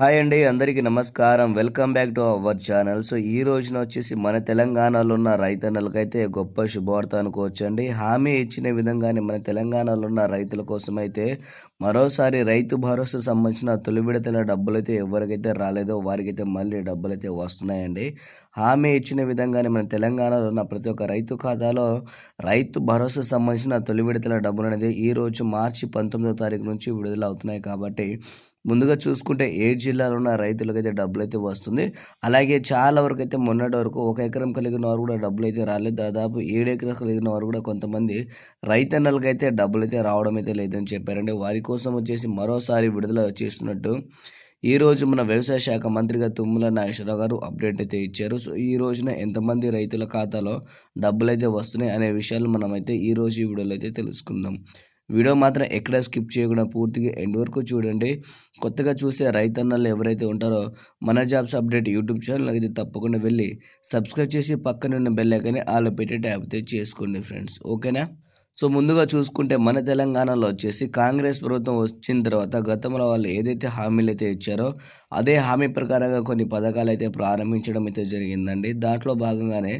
Hi అండి అందరికీ నమస్కారం. Welcome back to our channel. So ఈ రోజున వచ్చేసి మన తెలంగాణలో ఉన్న రైతన్నలకైతే గొప్ప శుభవార్త అనుకోవచ్చు అండి హామీ ఇచ్చిన విధంగానే మన తెలంగాణలో ఉన్న రైతుల కోసం అయితే మరోసారి రైతు భరోసా సంబంధించిన తొలి విడతల డబ్బులైతే ఎవరికైతే రాలేదో వారికైతే మళ్ళీ డబ్బులైతే వస్తున్నాయండి. హామీ ఇచ్చిన విధంగానే మన తెలంగాణలో ఉన్న ప్రతి ఒక్క రైతు ఖాతాలో రైతు భరోసా సంబంధించిన తొలి విడతల డబ్బులు అనేది ఈ రోజు మార్చి పంతొమ్మిదో తారీఖు నుంచి విడుదల అవుతున్నాయి కాబట్టి ముందుగా చూసుకుంటే ఏ జిల్లాలో ఉన్న రైతులకైతే డబ్బులు అయితే వస్తుంది. అలాగే చాలా వరకు అయితే మొన్నటి వరకు ఒక ఎకరం కలిగిన వారు కూడా డబ్బులు అయితే రాలేదు. దాదాపు ఏడు ఎకరాలు కలిగిన వారు కూడా కొంతమంది రైతన్నలకైతే డబ్బులు అయితే రావడం అయితే లేదని చెప్పారండి. వారి కోసం వచ్చేసి మరోసారి విడుదల చేస్తున్నట్టు ఈ రోజు మన వ్యవసాయ శాఖ మంత్రిగా తుమ్మల నాగేశ్వరరావు గారు అప్డేట్ అయితే ఇచ్చారు. సో ఈ రోజున ఎంతమంది రైతుల ఖాతాలో డబ్బులు అయితే వస్తున్నాయి అనే విషయాలు మనమైతే ఈ రోజు ఈ వీడియోలో అయితే తెలుసుకుందాం. వీడియో మాత్రం ఎక్కడ స్కిప్ చేయకుండా పూర్తిగా ఎండ్ వరకు చూడండి. కొత్తగా చూసే రైతన్నలు ఎవరైతే ఉంటారో మన జాబ్స్ అప్డేట్ యూట్యూబ్ ఛానల్ అయితే తప్పకుండా వెళ్ళి సబ్స్క్రైబ్ చేసి పక్కన ఉన్న బెల్ ఐకాన్ని ఆలో పెట్టి ట్యాప్ చేసుకోండి ఫ్రెండ్స్. ఓకేనా? సో ముందుగా చూసుకుంటే మన తెలంగాణలో వచ్చేసి కాంగ్రెస్ ప్రభుత్వం వచ్చిన తర్వాత గతంలో వాళ్ళు ఏదైతే హామీలు అయితే ఇచ్చారో అదే హామీ ప్రకారంగా కొన్ని పథకాలు అయితే ప్రారంభించడం అయితే జరిగిందండి. దాంట్లో భాగంగానే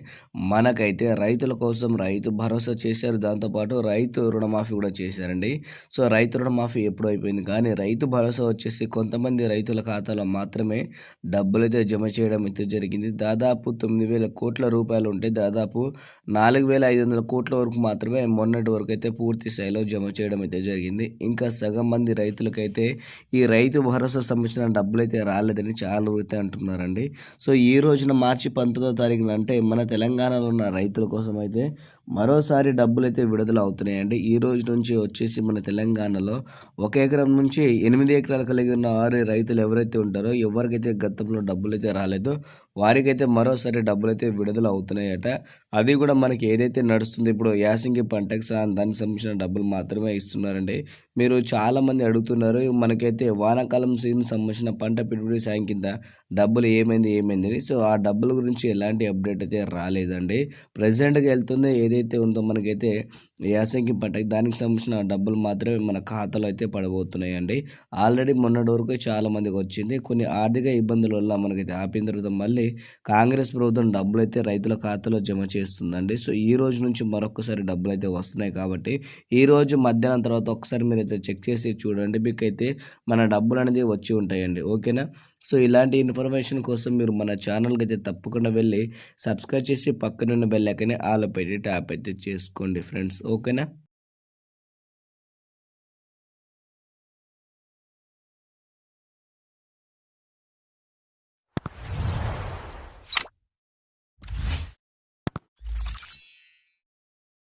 మనకైతే రైతుల కోసం రైతు భరోసా చేశారు. దాంతోపాటు రైతు రుణమాఫీ కూడా చేశారండి. సో రైతు రుణమాఫీ ఎప్పుడు అయిపోయింది. కానీ రైతు భరోసా వచ్చేసి కొంతమంది రైతుల ఖాతాలో మాత్రమే డబ్బులు అయితే జమ చేయడం అయితే జరిగింది. దాదాపు తొమ్మిది వేల కోట్ల రూపాయలు ఉంటే దాదాపు నాలుగు వేల ఐదు వందల కోట్ల వరకు మాత్రమే మొన్నటి నాటి వరకు అయితే పూర్తి స్థాయిలో జమ చేయడం అయితే జరిగింది. ఇంకా సగం మంది రైతులకైతే ఈ రైతు భరోసా సంబంధించిన డబ్బులు అయితే రాలేదని చాలా అయితే అంటున్నారండి. సో ఈ రోజున మార్చి పంతొమ్మిదో తారీఖున అంటే మన తెలంగాణలో ఉన్న రైతుల కోసం అయితే మరోసారి డబ్బులు అయితే విడుదల అవుతున్నాయండి. ఈ రోజు నుంచి వచ్చేసి మన తెలంగాణలో ఒక ఎకరం నుంచి ఎనిమిది ఎకరాలు కలిగి ఉన్న వారి రైతులు ఎవరైతే ఉంటారో ఎవరికైతే గతంలో డబ్బులు అయితే రాలేదో వారికైతే మరోసారి డబ్బులు అయితే విడుదల అవుతున్నాయట. అది కూడా మనకి ఏదైతే నడుస్తుంది ఇప్పుడు యాసింగి పంటకు దానికి సంబంధించిన డబ్బులు మాత్రమే ఇస్తున్నారండి. మీరు చాలామంది అడుగుతున్నారు మనకైతే వానాకాలం సీజన్ సంబంధించిన పంట పెట్టుబడి సాయం కింద డబ్బులు ఏమైంది ఏమైంది సో ఆ డబ్బుల గురించి ఎలాంటి అప్డేట్ అయితే రాలేదండి. ప్రజెంట్గా వెళ్తుంది ఏదైతే ఉందో మనకైతే యాసంగి పంటకి దానికి సంబంధించిన డబ్బులు మాత్రమే మన ఖాతాలో అయితే పడబోతున్నాయండి ఆల్రెడీ మొన్నటి వరకు చాలా మందికి వచ్చింది. కొన్ని ఆర్థిక ఇబ్బందుల వల్ల మనకైతే ఆపిన తర్వాత మళ్ళీ కాంగ్రెస్ ప్రభుత్వం డబ్బులు అయితే రైతుల ఖాతాలో జమ చేస్తుందండి. సో ఈ రోజు నుంచి మరొకసారి డబ్బులు అయితే వస్తున్నాయి కాబట్టి ఈ రోజు మధ్యాహ్నం తర్వాత ఒకసారి మీరు అయితే చెక్ చేసి చూడండి. మీకు అయితే మన డబ్బులు అనేది వచ్చి ఉంటాయండి. ఓకేనా? సో ఇలాంటి ఇన్ఫర్మేషన్ కోసం మీరు మన ఛానల్కి అయితే తప్పకుండా వెళ్ళి సబ్స్క్రైబ్ చేసి పక్కనున్న బెల్ ఐకని ఆలో పెట్టి ట్యాప్ అయితే చేసుకోండి ఫ్రెండ్స్. ఓకేనా?